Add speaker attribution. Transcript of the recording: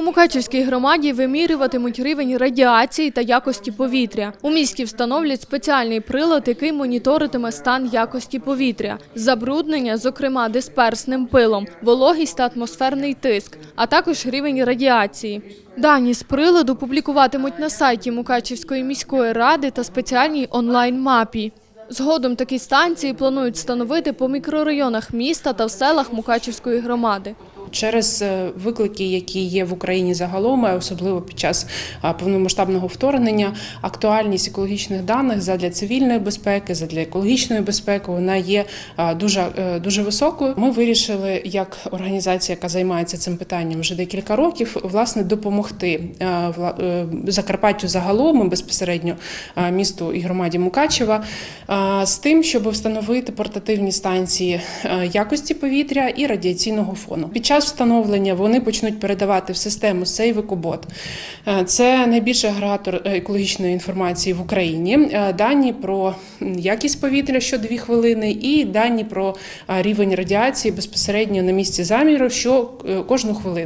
Speaker 1: У Мукачівській громаді вимірюватимуть рівень радіації та якості повітря. У місті встановлять спеціальний прилад, який моніторитиме стан якості повітря, забруднення, зокрема дисперсним пилом, вологість та атмосферний тиск, а також рівень радіації. Дані з приладу публікуватимуть на сайті Мукачівської міської ради та спеціальній онлайн-мапі. Згодом такі станції планують встановити по мікрорайонах міста та в селах Мукачівської громади.
Speaker 2: Через е, виклики, які є в Україні загалом, особливо під час повномасштабного вторгнення, актуальність екологічних даних задля цивільної безпеки, задля екологічної безпеки, вона є дуже, е, дуже високою. Ми вирішили, як організація, яка займається цим питанням вже декілька років, власне допомогти е, Закарпаттю загалом і безпосередньо місту і громаді Мукачева з тим, щоб встановити портативні станції якості повітря і радіаційного фону. Під час встановлення вони почнуть передавати в систему Сейвикобот. Е, Це найбільший агрегатор е, екологічної інформації в Україні. Е, Дані про якість повітря що 2 хвилини, і дані про рівень радіації безпосередньо на місці заміру, що кожну хвилину.